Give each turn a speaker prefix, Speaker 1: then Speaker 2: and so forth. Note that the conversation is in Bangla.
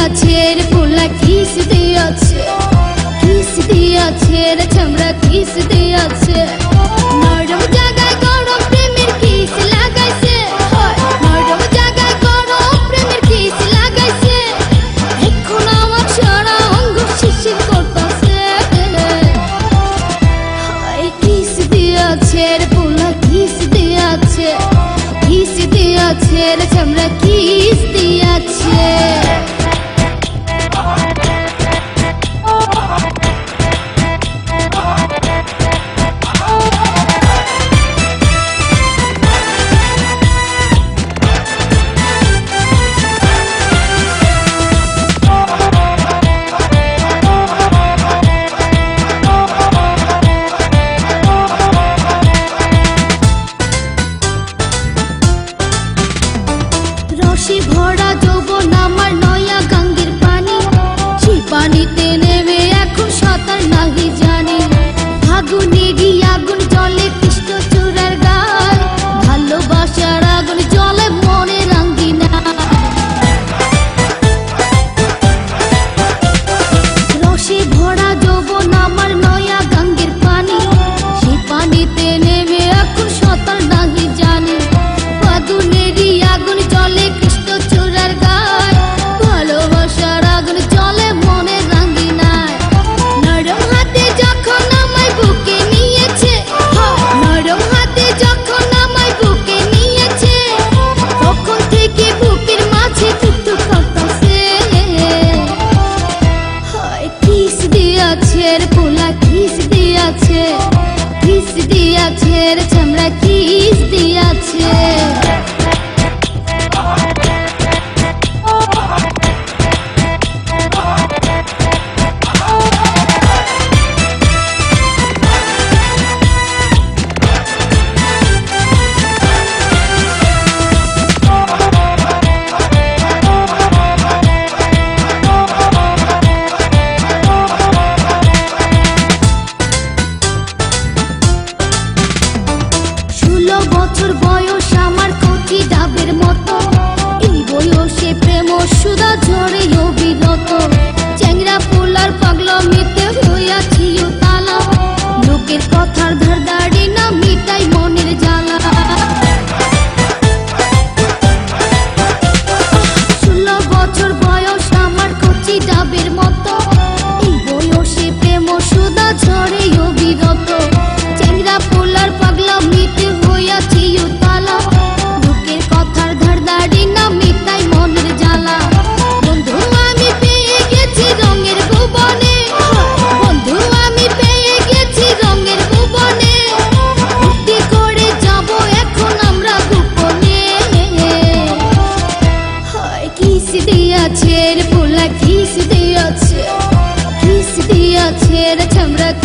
Speaker 1: দিয়াছে রে পোলা কিস দিয়াছে। কিস দিয়াছে রে চামড়া কিস দিয়াছে। নরম It's meditate.